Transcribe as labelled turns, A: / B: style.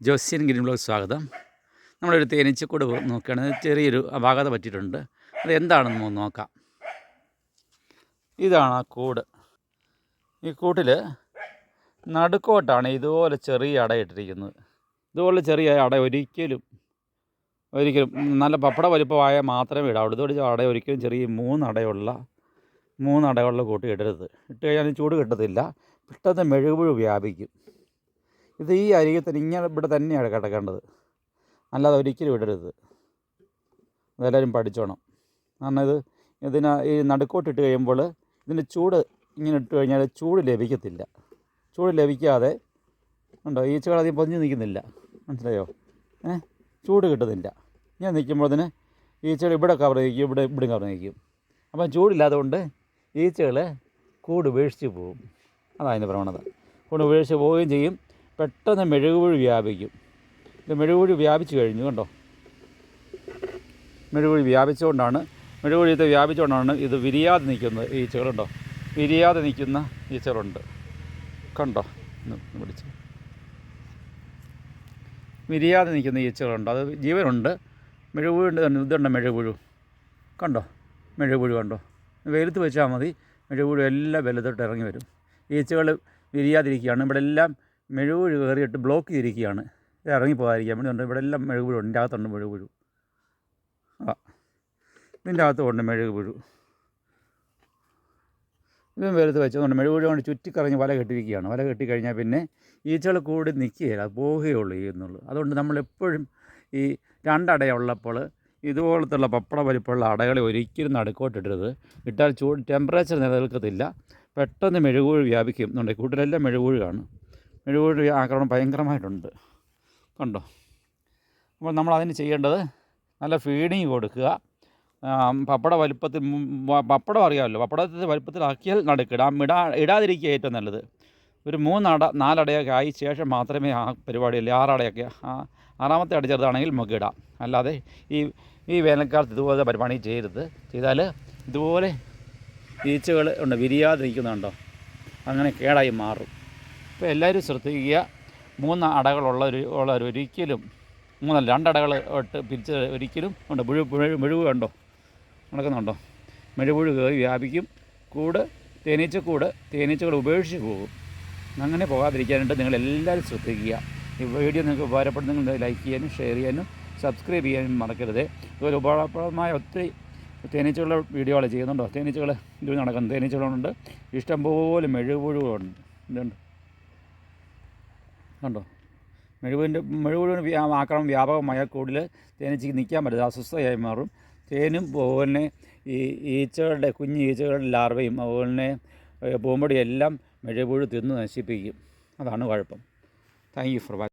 A: ജോസ്യൻ green blog സ്വാഗതം നമ്മളൊരു തേനീച്ചക്കൂട് നോക്കുകയാണെങ്കിൽ ചെറിയൊരു അപാകത പറ്റിയിട്ടുണ്ട്. അത് എന്താണെന്ന് നമുക്ക് നോക്കാം. ഇതാണ് ആ കൂട്. ഈ കൂട്ടിൽ നടുക്കോട്ടാണ് ഇതുപോലെ ചെറിയ അട അടയിട്ടിരിക്കുന്നത് ഇതുപോലെ ചെറിയ അട ഒരിക്കലും ഒരിക്കലും നല്ല പപ്പട വലിപ്പമായ മാത്രമേ ഇടാവുള്ളൂ ഇതോടെ അട ഒരിക്കലും ചെറിയ മൂന്നടയുള്ള മൂന്നടയുള്ള കൂട്ടി ഇടരുത്. ഇട്ട് കഴിഞ്ഞാൽ ചൂട് കിട്ടത്തില്ല. പെട്ടെന്ന് മെഴുകുപുഴു വ്യാപിക്കും. ഇത് ഈ അരികെ തന്നെ ഇങ്ങനെ ഇവിടെ തന്നെയാണ് കിടക്കേണ്ടത്. അല്ലാതെ ഒരിക്കലും ഇടരുത്. അതെല്ലാവരും പഠിച്ചോണം. കാരണം ഇത് ഇതിന് ഈ നടുക്കോട്ടിട്ട് കഴിയുമ്പോൾ ഇതിന്റെ ചൂട് ഇങ്ങനെ ഇട്ട് കഴിഞ്ഞാൽ ചൂട് ലഭിക്കത്തില്ല. ചൂട് ലഭിക്കാതെ ഉണ്ടോ? ഈച്ചകൾ അധികം പൊതിഞ്ഞ് നിൽക്കുന്നില്ല. മനസ്സിലായോ? ഏ? ചൂട് കിട്ടുന്നില്ല. ഇങ്ങനെ നിൽക്കുമ്പോഴത്തേന് ഈച്ചകൾ ഇവിടെ കവർ നിൽക്കും ഇവിടെ ഇവിടെ കവർ നിൽക്കും അപ്പം ചൂടില്ലാത്തതുകൊണ്ട് ഈച്ചകൾ കൂട് വീഴ്ച പോവും. അതാണ് അതിന്റെ പ്രവണത. കൂട് വീഴ്ച പോവുകയും ചെയ്യും. പെട്ടെന്ന് മെഴുകുപുഴു വ്യാപിക്കും. ഇത് മെഴുകുപുഴു വ്യാപിച്ചു കഴിഞ്ഞു കണ്ടോ? മെഴുകുപുഴു വ്യാപിച്ചുകൊണ്ടാണ് മെഴുകുപുഴു ഇത് വ്യാപിച്ചുകൊണ്ടാണ് ഇത് വിരിയാതെ നിൽക്കുന്നത് ഈച്ചകളുണ്ടോ വിരിയാതെ നിൽക്കുന്ന ഈച്ചകളുണ്ട്. കണ്ടോ? പിടിച്ച്. വിരിയാതെ നിൽക്കുന്ന ഈച്ചകളുണ്ട്. അത് ജീവനുണ്ട്. മെഴുകുപുഴുണ്ട് ഇതുണ്ട് മെഴുകുപുഴു. കണ്ടോ? മെഴുകുപുഴു കണ്ടോ? വെയിലത്ത് വെച്ചാൽ മതി. മെഴുകുപുഴു എല്ലാം വലുതോട്ട് ഇറങ്ങി വരും. ഈച്ചകൾ വിരിയാതിരിക്കുകയാണ്. ഇവിടെ എല്ലാം മെഴുകുപുഴു കയറിയിട്ട് ബ്ലോക്ക് ചെയ്തിരിക്കുകയാണ്. ഇത് ഇറങ്ങി പോകാതിരിക്കാൻ വേണ്ടി ഉണ്ട് ഇവിടെ എല്ലാം മെഴുകുപുഴു ഇതിന്റെ അകത്തുണ്ട് മെഴുകുപുഴു. ആ. ഇതിന്റെ അകത്തുണ്ട് മെഴുകുപുഴു. ഇതും വെറുതെ വെച്ചതുകൊണ്ട് മെഴുകുഴു കൊണ്ട് ചുറ്റിക്കറങ്ങി വല കെട്ടിരിക്കുകയാണ്. വല കെട്ടിക്കഴിഞ്ഞാൽ പിന്നെ ഈച്ചകൾ കൂടി നിൽക്കുകയില്ല. പോവുകയുള്ളൂ ചെയ്യുന്നുള്ളൂ അതുകൊണ്ട് നമ്മളെപ്പോഴും ഈ രണ്ടടയുള്ളപ്പോൾ ഇതുപോലത്തുള്ള പപ്പട വലിപ്പമുള്ള അടകളെ ഒരിക്കലും നടുക്കോട്ടിടരുത്. ഇട്ടാൽ ചൂട് ടെമ്പറേച്ചർ നിലനിൽക്കത്തില്ല. പെട്ടെന്ന് മെഴുകുപുഴു വ്യാപിക്കും. എന്നുണ്ട് കൂട്ടിലെല്ലാം മെഴുകുപുഴുവാണ് മെഴുകുപുഴു ആക്രമണം ഭയങ്കരമായിട്ടുണ്ട്. കണ്ടോ? അപ്പോൾ നമ്മൾ അതിന് ചെയ്യേണ്ടത് നല്ല ഫീഡിങ് കൊടുക്കുക. പപ്പട വലുപ്പത്തിൽ പപ്പടം അറിയാമല്ലോ. പപ്പടത്തിന്റെ വലുപ്പത്തിലാക്കിയാൽ നടുക്കിടാം ഇടാ ഇടാതിരിക്കുക ഏറ്റവും നല്ലത്. ഒരു മൂന്നട നാലടയൊക്കെ ആയി ശേഷം മാത്രമേ ആ പരിപാടിയില്ല. ആറടയൊക്കെ ആ ആറാമത്തെ അട ചെറുതാണെങ്കിൽ നമുക്ക് ഇടാം. അല്ലാതെ ഈ ഈ വേനൽക്കാലത്ത് ഇതുപോലെ പരിപാടി ചെയ്യരുത്. ചെയ്താൽ ഇതുപോലെ ഈച്ചകൾ ഉണ്ട് വിരിയാതിരിക്കുന്നുണ്ടോ? അങ്ങനെ കേടായി മാറും. അപ്പോൾ എല്ലാവരും ശ്രദ്ധിക്കുക. മൂന്ന് ഒരു ഉള്ളവർ ഒരിക്കലും മൂന്നല്ല രണ്ടടകൾ ഇട്ട് പിരിച്ച് ഒരിക്കലും ഉണ്ട്? മുഴു മുഴു മുഴുവ് കണ്ടോ നടക്കുന്നുണ്ടോ? മെഴുപുഴു കയറി വ്യാപിക്കും. കൂട് തേനീച്ചക്കൂട് തേനീച്ചകൾ ഉപേക്ഷിച്ച് പോകും. അങ്ങനെ പോകാതിരിക്കാനായിട്ട് നിങ്ങൾ എല്ലാവരും ശ്രദ്ധിക്കുക. ഈ വീഡിയോ നിങ്ങൾക്ക് ഉപകാരപ്പെടുന്നെങ്കിൽ ലൈക്ക് ചെയ്യാനും ഷെയർ ചെയ്യാനും സബ്സ്ക്രൈബ് ചെയ്യാനും മറക്കരുത്. ഇതുപോലെ ഉപകാരപ്രദമായ ഒത്തിരി തേനീച്ചകളുടെ വീഡിയോകൾ ചെയ്യുന്നുണ്ടോ? തേനീച്ചകൾ ഇത് നടക്കുന്നു. തേനീച്ചകളുണ്ട്. ഇഷ്ടംപോലെ മെഴുകുപുഴുകളുണ്ട് ഇതുണ്ട്. കണ്ടോ? മെഴുകുവിന്റെ മെഴുകുവിന് ആക്രമണം വ്യാപകമായ കൂടുതൽ തേനീച്ചയ്ക്ക് നിൽക്കാൻ പറ്റില്ല. അസ്വസ്ഥയായി മാറും. തേനും അതുപോലെ ഈ ഈച്ചകളുടെ കുഞ്ഞു ഈച്ചകളുടെ ലാർവയും അതുപോലെ പൂമ്പടിയെല്ലാം മെഴുകുപുഴു തിന്ന് നശിപ്പിക്കും. അതാണ് കുഴപ്പം. Thank you for